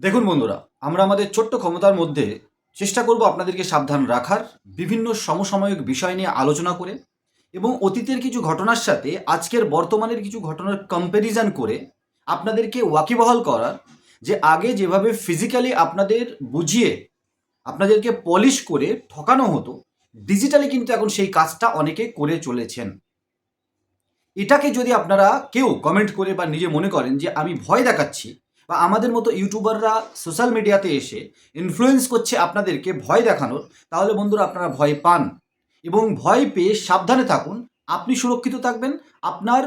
দেখুন বন্ধুরা, আমরা আমাদের ছোট্ট ক্ষমতার মধ্যে চেষ্টা করব আপনাদেরকে সাবধান রাখার, বিভিন্ন সমসাময়িক বিষয় নিয়ে আলোচনা করে এবং অতীতের কিছু ঘটনার সাথে আজকের বর্তমানের কিছু ঘটনার কম্প্যারিজন করে আপনাদেরকে ওয়াকিবহাল করার, যে আগে যেভাবে ফিজিক্যালি আপনাদের বুঝিয়ে, আপনাদেরকে পলিশ করে ঠকানো হতো ডিজিটালি কিন্তু এখন সেই কাজটা অনেকে করে চলেছেন। এটাকে যদি আপনারা কেউ কমেন্ট করে বা নিজে মনে করেন যে আমি ভয় দেখাচ্ছি বা আমাদের মতো ইউটিউবাররা সোশ্যাল মিডিয়াতে এসে ইনফ্লুয়েন্স করছে আপনাদেরকে ভয় দেখানোর, তাহলে বন্ধুরা আপনারা ভয় পান। এবং ভয় পেয়ে সাবধানে থাকুন, আপনি সুরক্ষিত থাকবেন, আপনার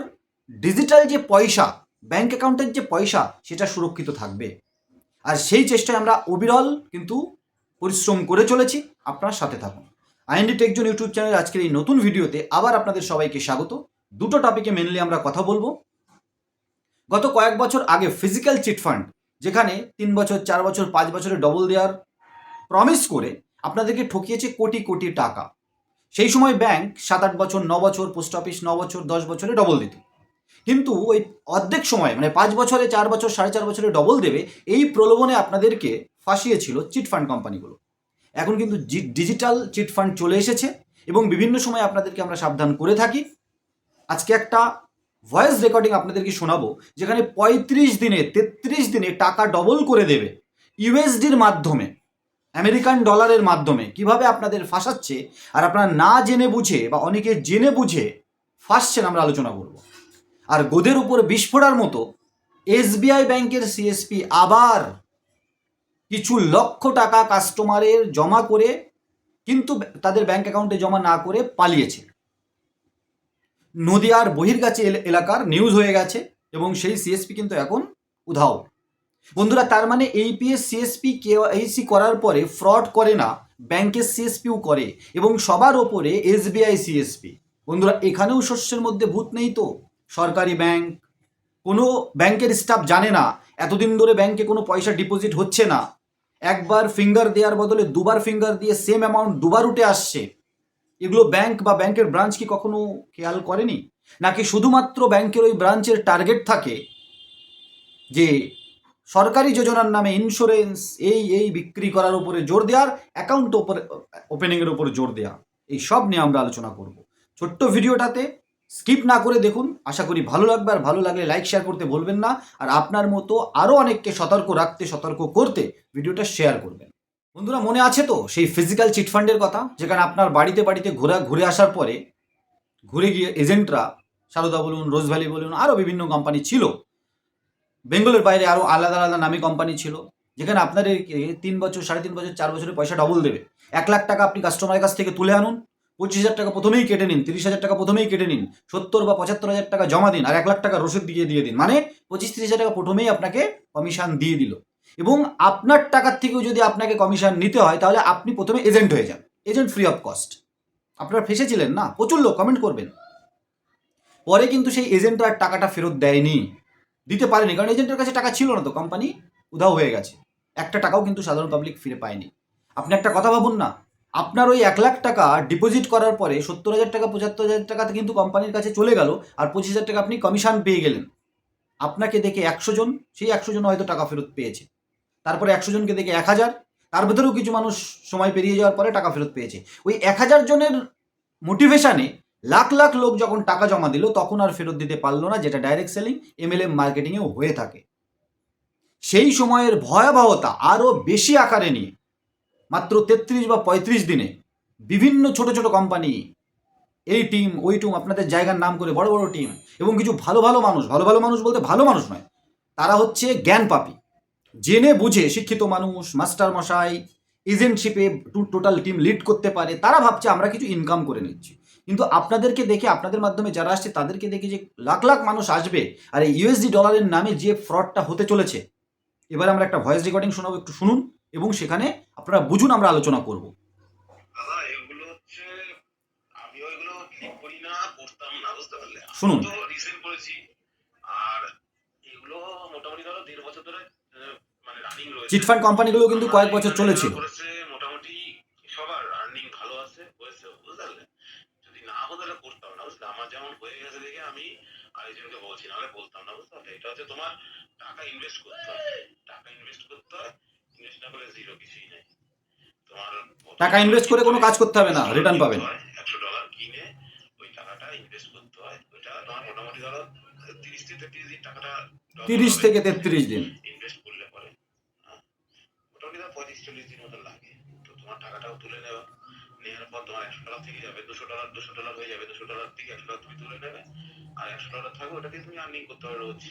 ডিজিটাল যে পয়সা ব্যাংক অ্যাকাউন্টের যে পয়সা, সেটা সুরক্ষিত থাকবে। আর সেই চেষ্টায় আমরা অবিরল কিন্তু পরিশ্রম করে চলেছি, আপনার সাথে থাকুন। আইএনডি টেকজন ইউটিউব চ্যানেল আজকের এই নতুন ভিডিওতে আবার আপনাদের সবাইকে স্বাগত। দুটো টপিকে মেনলি আমরা কথা বলব। গত কয়েক বছর আগে ফিজিক্যাল চিট ফান্ড যেখানে তিন বছর, চার বছর, পাঁচ বছরে ডবল দেওয়ার প্রমিস করে আপনাদেরকে ঠকিয়েছে কোটি কোটি টাকা। সেই সময় ব্যাংক সাত, আট বছর, ন বছর পোস্ট অফিস ন বছর, দশ বছরে ডবল দিত। কিন্তু ওই অর্ধেক সময় মানে পাঁচ বছরে চার বছর, সাড়ে চার বছরে ডবল দেবে, এই প্রলোভনে আপনাদেরকে ফাঁসিয়েছিল চিট ফান্ড কোম্পানিগুলো এখন কিন্তু ডিজিটাল চিটফান্ড চলে এসেছে এবং বিভিন্ন সময় আপনাদেরকে আমরা সাবধান করে থাকি। আজকে একটা ভয়েস রেকর্ডিং আপনাদেরকে শোনাবো, যেখানে পঁয়ত্রিশ দিনে, তেত্রিশ দিনে টাকা ডবল করে দেবে ইউএসডির মাধ্যমে, আমেরিকান ডলারের মাধ্যমে। কীভাবে আপনাদের ফাঁসাচ্ছে? আর আপনারা না জেনে বুঝে বা অনেকে জেনে বুঝে ফাঁসছেন আমরা আলোচনা করব। আর গোদের উপর বিস্ফোরার মতো এসবিআই ব্যাংকের সিএসপি আবার কিছু লক্ষ টাকা কাস্টমারের জমা করে, কিন্তু তাদের ব্যাংক অ্যাকাউন্টে জমা না করে পালিয়েছে। নদিয়ার বহির্গাছি এল- এলাকার নিউজ হয়ে গেছে এবং সেই সিএসপি কিন্তু এখন উধাও। বন্ধুরা, তার মানে এইপিএস সিএসপি কেওয়াইসি করার পরে ফ্রড করে না ব্যাংকের সিএসপিও করে এবং সবার ওপরে এসবিআই সিএসপি বন্ধুরা, এখানেও শস্যের মধ্যে ভূত নেই তো? সরকারি ব্যাংক কোনো ব্যাংকের স্টাফ জানে না, এতদিন ধরে ব্যাংকে কোনো পয়সা ডিপোজিট হচ্ছে না। একবার ফিঙ্গার দেওয়ার বদলে দুবার ফিঙ্গার দিয়ে সেম অ্যামাউন্ট দুবার উঠে আসছে। এগুলো ব্যাংক বা ব্যাংকের ব্রাঞ্চ কি কখনো খেয়াল করেনি? নাকি শুধুমাত্র ব্যাংকের ওই ব্রাঞ্চের টার্গেট থাকে যে সরকারি যোজনার নামে ইন্স্যুরেন্স এই এই বিক্রি করার উপরে জোর দেওয়ার অ্যাকাউন্ট ওপরে ওপেনিংয়ের উপর জোর দেওয়া এই সব নিয়ে আমরা আলোচনা করব। ছোট্ট ভিডিওটাতে স্কিপ না করে দেখুন। আশা করি ভালো লাগবে আর ভালো লাগলে লাইক শেয়ার করতে বলবেন না। আর আপনার মতো আরও অনেককে সতর্ক রাখতে, সতর্ক করতে ভিডিওটা শেয়ার করবেন। বন্ধুরা মনে আছে তো সেই ফিজিক্যাল চিটফান্ডের কথা? যেখানে আপনার বাড়িতে বাড়িতে ঘোরা, ঘুরে আসার পরে ঘুরে গিয়ে এজেন্টরা সারদা বলুন রোজ ভ্যালি বলুন আরও বিভিন্ন কোম্পানি ছিল। বেঙ্গলের বাইরে আরও আলাদা আলাদা নামী কোম্পানি ছিল, যেখানে আপনাদের তিন বছর, সাড়ে তিন বছর, চার বছরের পয়সা ডবল দেবে। এক লাখ টাকা আপনি কাস্টমারের কাছ থেকে তুলে আনুন, পঁচিশ হাজার টাকা প্রথমেই কেটে নিন, তিরিশ হাজার টাকা প্রথমেই কেটে নিন, সত্তর বা পঁচাত্তর হাজার টাকা জমা দিন, আর এক লাখ টাকা রসিদ দিয়ে দিয়ে দিন। মানে পঁচিশ, তিরিশ হাজার টাকা প্রথমেই আপনাকে কমিশন দিয়ে দিল। এবং আপনার টাকার থেকেও যদি আপনাকে কমিশন নিতে হয়, তাহলে আপনি প্রথমে এজেন্ট হয়ে যান। এজেন্ট ফ্রি অফ কস্ট আপনারা ফেসেছিলেন না? প্রচুর লোক কমেন্ট করবেন। পরে কিন্তু সেই এজেন্ট আর টাকাটা ফেরত দেয়নি। দিতে পারেনি, কারণ এজেন্টের কাছে টাকা ছিল না তো। কোম্পানি উধাও হয়ে গেছে। একটা টাকাও কিন্তু সাধারণ পাবলিক ফিরে পায়নি। আপনি একটা কথা ভাবুন না। আপনার ওই এক লাখ টাকা ডিপোজিট করার পরে সত্তর হাজার টাকা, পঁচাত্তর হাজার টাকা কিন্তু কোম্পানির কাছে চলে গেল আর পঁচিশ হাজার টাকা আপনি কমিশন পেয়ে গেলেন। আপনাকে দেখে একশো জন, সেই একশো জন হয়তো টাকা ফেরত পেয়েছে। তারপরে একশো জনকে দেখে এক হাজার, তার ভেতরেও কিছু মানুষ সময় পেরিয়ে যাওয়ার পরে টাকা ফেরত পেয়েছে। ওই এক হাজার জনের মোটিভেশনে লাখ লাখ লোক যখন টাকা জমা দিল, তখন আর ফেরত দিতে পারল না, যেটা ডাইরেক্ট সেলিং এমএলএম মার্কেটিংয়েও হয়ে থাকে। সেই সময়ের ভয়াবহতা আরও বেশি আকারে নিয়ে, মাত্র তেত্রিশ বা পঁয়ত্রিশ দিনে বিভিন্ন ছোট ছোট কোম্পানি এই টিম ওই টিম আপনাদের জায়গার নাম করে বড় বড় টিম এবং কিছু ভালো ভালো মানুষ, ভালো ভালো মানুষ বলতে ভালো মানুষ নয়, তারা হচ্ছে জ্ঞান পাপি জেনে বুঝে শিক্ষিত মানুষ মাস্টার মশাই এজেন্টশিপে টোটাল টিম লিড করতে পারে তারা ভাবছে আমরা কিছু ইনকাম করে নিচ্ছি। কিন্তু আপনাদেরকে দেখে আপনাদের মাধ্যমে যারা আসছে তাদেরকে দেখে যে লাখ লাখ মানুষ আসবে আর এই ইউএসডি ডলারের নামে যে ফ্রডটা হতে চলেছে এবার আমরা একটা ভয়েস রেকর্ডিং শোনাবো একটু শুনুন এবং সেখানে আপনারা বুঝুন আমরা আলোচনা করব। শুনুন। আর এগুলো মোটামুটি ধরো দেড় বছর ধরে চিটফান্ড কোম্পানিগুলো কিন্তু কয়েক বছর আমার চলেছিল। মোটামুটি সবার আর্নিং ভালো আছে হয়েছে বুঝতে যদি না হতো তাহলে করতাম না বুঝলে? আমার যেমন হয়ে গেছে দেখে আমি আরেকজনকে বলছি নাহলে বলতাম না বুঝতে এটা হচ্ছে তোমার টাকা ইনভেস্ট করতে হবে টাকা টাকা ইনভেস্ট করতে হয় ইনভেস্ট না করে জিরো কিছুই নাই। তোমার টাকা invest করে কোনো কাজ করতে হবে না, return পাবেন। একশো ডলার কিনে ওই টাকাটা ইনভেস্ট করতে হয়। ওইটা তোমার মোটামুটি ধরো তিরিশ থেকে তেত্রিশ দিন টাকাটা তিরিশ থেকে তেত্রিশ দিন। ইনভেস্ট করলে ধর পঁয়ত্রিশ, চল্লিশ দিন মতো লাগে। তো তোমার টাকাটাও তুলে নেওয়া। নেওয়ার পর তোমার একশো ডলার থেকে যাবে। দুশো ডলার দুশো ডলার হয়ে যাবে। দুশো ডলার থেকে একশো ডলার তুমি তুলে নেবে। আর একশো ডলার থাকবে, ওটা দিয়ে তুমি আর্নিং করতে পারো রোজ।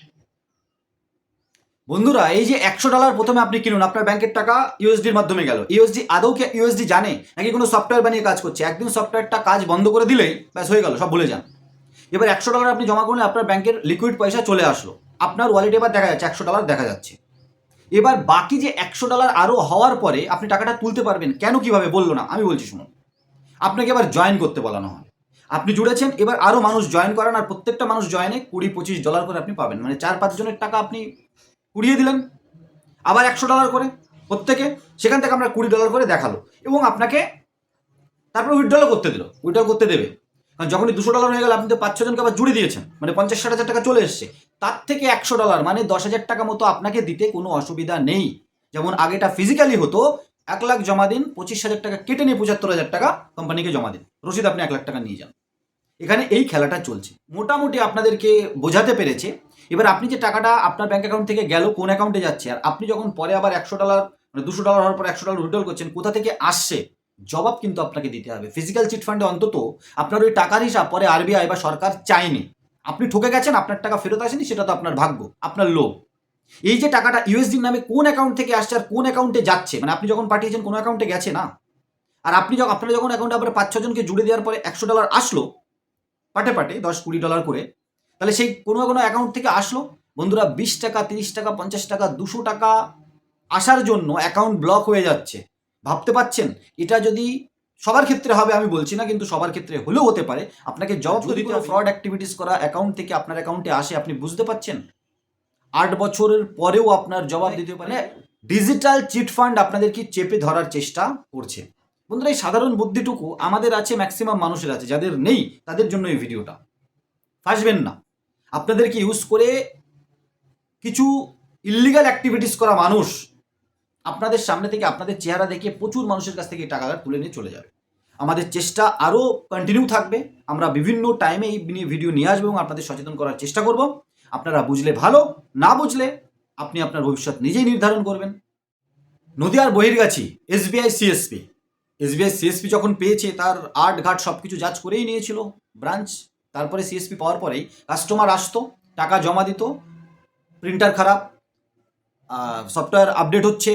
বন্ধুরা, এই যে একশো ডলার প্রথমে আপনি কিনুন, আপনার ব্যাংকের টাকা ইউএসডির মাধ্যমে গেল। ইউএসডি আদৌ কি ইউএসডি জানে? নাকি কোনো সফটওয়্যার বানিয়ে কাজ করছে? একদিন সফটওয়্যারটা কাজ বন্ধ করে দিলেই ব্যাস হয়ে গেল, সব ভুলে যান। এবার একশো ডলার আপনি জমা করলে আপনার ব্যাংকের লিকুইড পয়সা চলে আসলো। আপনার ওয়ালেটে এবার দেখা যাচ্ছে, একশো ডলার দেখা যাচ্ছে। এবার বাকি যে একশো ডলার আরও হওয়ার পরে আপনি টাকাটা তুলতে পারবেন। কেন কীভাবে? বলল না। আমি বলছি, শুনুন। আপনাকে এবার জয়েন করতে বলানো হয়। আপনি জুড়েছেন, এবার আরও মানুষ জয়েন করান আর প্রত্যেকটা মানুষ জয়েনে কুড়ি পঁচিশ ডলার করে আপনি পাবেন। মানে চার পাঁচ জনের টাকা আপনি কুড়িয়ে দিলেন। আবার একশো ডলার করে প্রত্যেকে। সেখান থেকে আমরা কুড়ি ডলার করে দেখাল। এবং আপনাকে তারপরে উইথড্রলও করতে দিল। উইথড্রল করতে দেবে। যখনই দুশো ডলার হয়ে গেল, আপনি তো পাঁচ, ছজনকে আবার জুড়ে দিয়েছেন। মানে পঞ্চাশ, ষাট হাজার টাকা চলে এসছে। তার থেকে একশো ডলার মানে দশ হাজার টাকা মতো আপনাকে দিতে কোনো অসুবিধা নেই। যেমন আগেটা ফিজিক্যালি হতো, এক লাখ জমা দিন, পঁচিশ হাজার টাকা কেটে নিয়ে পঁচাত্তর হাজার টাকা কোম্পানিকে জমা দিন। রসিদ আপনি এক লাখ টাকা নিয়ে যান। এখানে এই খেলাটা চলছে। মোটামুটি আপনাদেরকে বোঝাতে পেরেছে। এবার আপনি যে টাকাটা আপনার ব্যাঙ্ক অ্যাকাউন্ট থেকে গেল, কোন অ্যাকাউন্টে যাচ্ছে, আর আপনি যখন পরে আবার একশো ডলার মানে দুশো ডলার হওয়ার পর একশো ডলার উইড্রল করছেন, কোথা থেকে আসছে জবাব কিন্তু আপনাকে দিতে হবে। ফিজিক্যাল চিট ফান্ডে অন্তত আপনার ওই টাকার হিসাব পরে আরবিআই বা সরকার চায়নি। আপনি ঠকে গেছেন, আপনার টাকা ফেরত আসেনি, সেটা তো আপনার ভাগ্য, আপনার লোভ। এই যে টাকাটা ইউএসডির নামে কোন অ্যাকাউন্ট থেকে আসছে আর কোন অ্যাকাউন্টে যাচ্ছে? মানে আপনি যখন পাঠিয়েছেন কোন অ্যাকাউন্টে গেছে না? আর আপনি যখন, আপনার যখন অ্যাকাউন্টে আপনার পাঁচ, ছজনকে জুড়ে দেওয়ার পরে একশো ডলার আসলো, পাটে পাটে, দশ, কুড়ি ডলার করে, তাহলে সেই কোনো কোনো অ্যাকাউন্ট থেকে আসলো। বন্ধুরা, বিশ টাকা, তিরিশ টাকা, পঞ্চাশ টাকা, দুশো টাকা আসার জন্য অ্যাকাউন্ট ব্লক হয়ে যাচ্ছে। ভাবতে পাচ্ছেন? এটা যদি সবার ক্ষেত্রে হবে আমি বলছি না কিন্তু সবার ক্ষেত্রে হলেও হতে পারে। আপনাকে জব যদি কোনো ফ্রড অ্যাক্টিভিটিস করা অ্যাকাউন্ট থেকে আপনার অ্যাকাউন্টে আসে আপনি বুঝতে পাচ্ছেন? আট বছরের পরেও আপনার জবাব দিতে পারে। ডিজিটাল চিট ফান্ড আপনাদেরকে চেপে ধরার চেষ্টা করছে। বন্ধুরা এই সাধারণ বুদ্ধিটুকু আমাদের আছে ম্যাক্সিমাম মানুষের আছে। যাদের নেই তাদের জন্য এই ভিডিওটা। ফাঁসবেন না। আপনাদেরকে ইউজ করে কিছু ইলিগাল অ্যাক্টিভিটিস করা মানুষ আপনাদের সামনে থেকে আপনাদের চেহারা দেখে প্রচুর মানুষের কাছ থেকে এই টাকা তুলে নিয়ে চলে যাবে। আমাদের চেষ্টা আরও কন্টিনিউ থাকবে। আমরা বিভিন্ন টাইমে এই নিয়ে ভিডিও নিয়ে আসব এবং আপনাদের সচেতন করার চেষ্টা করব। আপনারা বুঝলে ভালো, না বুঝলে আপনি আপনার ভবিষ্যৎ নিজেই নির্ধারণ করবেন। নদিয়ার Bahirgachhi SBI CSP SBI CSP যখন পেয়েছে, তার আট ঘাট সব কিছু যাচ করেই নিয়েছিল ব্রাঞ্চ তারপরে সিএসপি পাওয়ার পরেই কাস্টমার আসতো, টাকা জমা দিত প্রিন্টার খারাপ সফটওয়্যার আপডেট হচ্ছে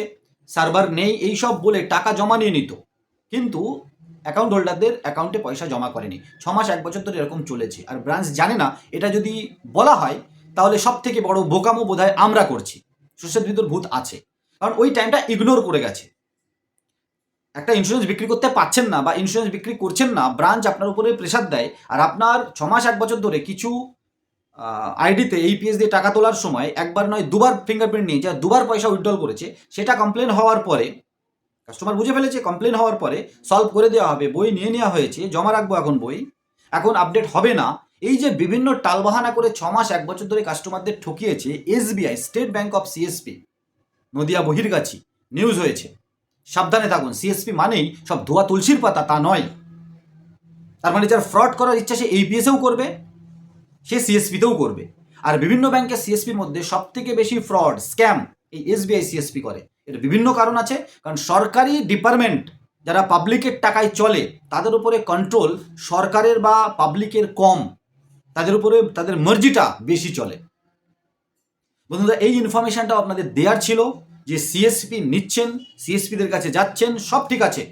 সার্ভার নেই, এই সব বলে টাকা জমা নিয়ে নিত। কিন্তু অ্যাকাউন্ট হোল্ডারদের অ্যাকাউন্টে পয়সা জমা করেনি। ছ মাস, এক বছর ধরে এরকম চলেছে। আর ব্রাঞ্চ জানে না, এটা যদি বলা হয়, তাহলে সব থেকে বড় বোকামো বোধহয় আমরা করছি। শস্যের ভিতর ভূত আছে। কারণ ওই টাইমটা ইগনোর করে গেছে। একটা ইন্স্যুরেন্স বিক্রি করতে পাচ্ছেন না বা ইন্স্যুরেন্স বিক্রি করছেন না ব্রাঞ্চ আপনার উপরে প্রেশার দেয়। আর আপনার ছ মাস, এক বছর ধরে কিছু আইডিতে এই পিএস দিয়ে টাকা তোলার সময় একবার নয়, দুবার ফিঙ্গারপ্রিন্ট নিয়ে যা দুবার পয়সা উইথড্রল করেছে, সেটা কমপ্লেন হওয়ার পরে কাস্টমার বুঝে ফেলেছে কমপ্লেন হওয়ার পরে সলভ করে দেওয়া হবে, বই নিয়ে নেওয়া হয়েছে, জমা রাখব এখন বই, এখন আপডেট হবে না। এই যে বিভিন্ন টালবাহানা করে ছ মাস, এক বছর ধরে কাস্টমারদের ঠকিয়েছে SBI State Bank of CSP Nadia Bahirgachhi news হয়েছে। সাবধানে থাকুন সিএসপি মানেই সব ধোয়া তুলসীর পাতা, তা নয়। তার মানে যার ফ্রড করার ইচ্ছা, সে এইপিএসেও করবে। সে সিএসপিতেও করবে। আর বিভিন্ন ব্যাংকের সিএসপির মধ্যে সব থেকে বেশি ফ্রড স্ক্যাম এই এসবিআই সিএসপি করে। এর বিভিন্ন কারণ আছে, কারণ সরকারি ডিপার্টমেন্ট যারা পাবলিকের টাকায় চলে, তাদের উপরে কন্ট্রোল সরকারের বা পাবলিকের কম। তাদের উপরে তাদের মর্জিটা বেশি চলে। বন্ধুরা, এই ইনফরমেশনটা আপনাদের দেওয়ার ছিল যে সিএসপি নিচ্ছেন সিএসপিদের কাছে যাচ্ছেন, সব ঠিক আছে।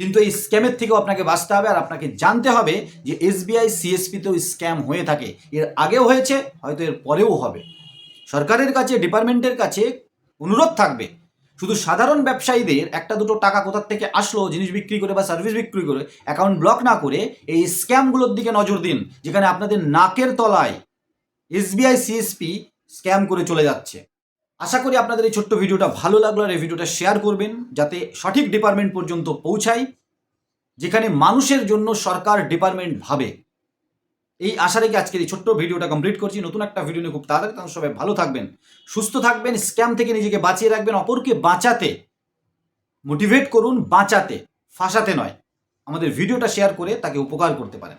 কিন্তু এই স্ক্যামের থেকেও আপনাকে বাঁচতে হবে আর আপনাকে জানতে হবে যে এসবিআই সিএসপিতেও স্ক্যাম হয়ে থাকে। এর আগেও হয়েছে, হয়তো এর পরেও হবে। সরকারের কাছে, ডিপার্টমেন্টের কাছে অনুরোধ থাকবে। শুধু সাধারণ ব্যবসায়ীদের একটা দুটো টাকা কোথার থেকে আসলো, জিনিস বিক্রি করে বা সার্ভিস বিক্রি করে অ্যাকাউন্ট ব্লক না করে এই স্ক্যামগুলোর দিকে নজর দিন, যেখানে আপনাদের নাকের তলায় এসবিআই, সিএসপি স্ক্যাম করে চলে যাচ্ছে। আশা করি আপনাদের এই ছোট্ট ভিডিওটা ভালো লাগল আর এই ভিডিওটা শেয়ার করবেন যাতে সঠিক ডিপার্টমেন্ট পর্যন্ত পৌঁছায় যেখানে মানুষের জন্য সরকার ডিপার্টমেন্ট ভাবে। এই আশা রেখে আজকের এই ছোট্ট ভিডিওটা কমপ্লিট করছি। নতুন একটা ভিডিও নিয়ে খুব তাড়াতাড়ি তখন সবাই ভালো থাকবেন, সুস্থ থাকবেন স্ক্যাম থেকে নিজেকে বাঁচিয়ে রাখবেন, অপরকে বাঁচাতে মোটিভেট করুন, বাঁচাতে, ফাঁসাতে নয়। আমাদের ভিডিওটা শেয়ার করে তাকে উপকার করতে পারেন।